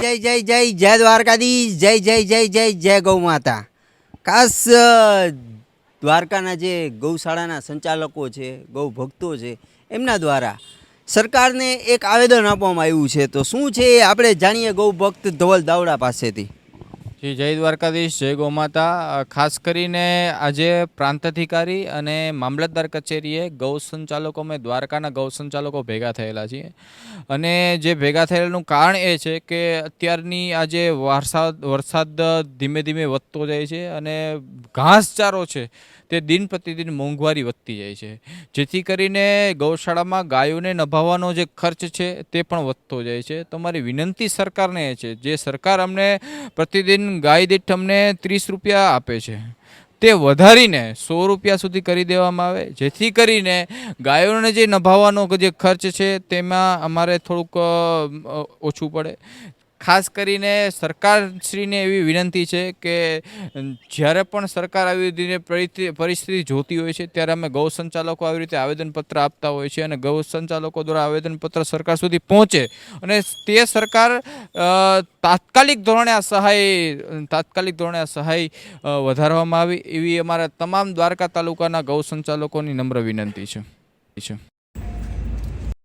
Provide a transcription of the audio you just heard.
જય જય જય જય દ્વારકાધીશ, જય જય જય જય જય ગૌ માતા. ખાસ દ્વારકાના જે ગૌશાળાના સંચાલકો છે, ગૌ ભક્તો છે, એમના દ્વારા સરકારને એક આવેદન આપવામાં આવ્યું છે. તો શું છે એ આપણે જાણીએ ગૌ ભક્ત ધવલ દાવડા પાસેથી. જી, જય દ્વારકાધીશ, જય ગૌમાતા. ખાસ કરીને આજે પ્રાંત અધિકારી અને મામલતદાર કચેરીએ ગૌ સંચાલકો અમે દ્વારકાના ગૌ સંચાલકો ભેગા થયેલા છીએ. અને જે ભેગા થયેલાનું કારણ એ છે કે અત્યારની આજે વરસાદ વરસાદ ધીમે ધીમે વધતો જાય છે અને ઘાસચારો છે તે દિન પ્રતિદિન મોંઘવારી વધતી જાય છે. જેથી કરીને ગૌશાળામાં ગાયોને નભાવવાનો જે ખર્ચ છે તે પણ વધતો જાય છે. તો મારી વિનંતી સરકારને એ છે. જે સરકાર અમને પ્રતિદિન ગાય દીઠ તમને ત્રીસ રૂપિયા આપે છે. તે વધારીને સો રૂપિયા સુધી કરી દેવામાં આવે. જેથી કરીને ગાયોને જે નભાવવાનો જે ખર્ચ છે, તેમાં અમારે થોડુંક ઓછું પડે. ખાસ કરીને સરકારશ્રીને એવી વિનંતી છે કે જ્યારે પણ સરકાર આવી રીતે પરિસ્થિતિ જોતી હોય છે, ત્યારે અમે ગૌ સંચાલકો આવી રીતે આવેદનપત્ર આપતા હોય છે અને ગૌ સંચાલકો દ્વારા આવેદનપત્ર સરકાર સુધી પહોંચે અને તે સરકાર તાત્કાલિક ધોરણે આ સહાય, તાત્કાલિક ધોરણે આ સહાય વધારવામાં આવી એવી અમારા તમામ દ્વારકા તાલુકાના ગૌ સંચાલકોની નમ્ર વિનંતી છે.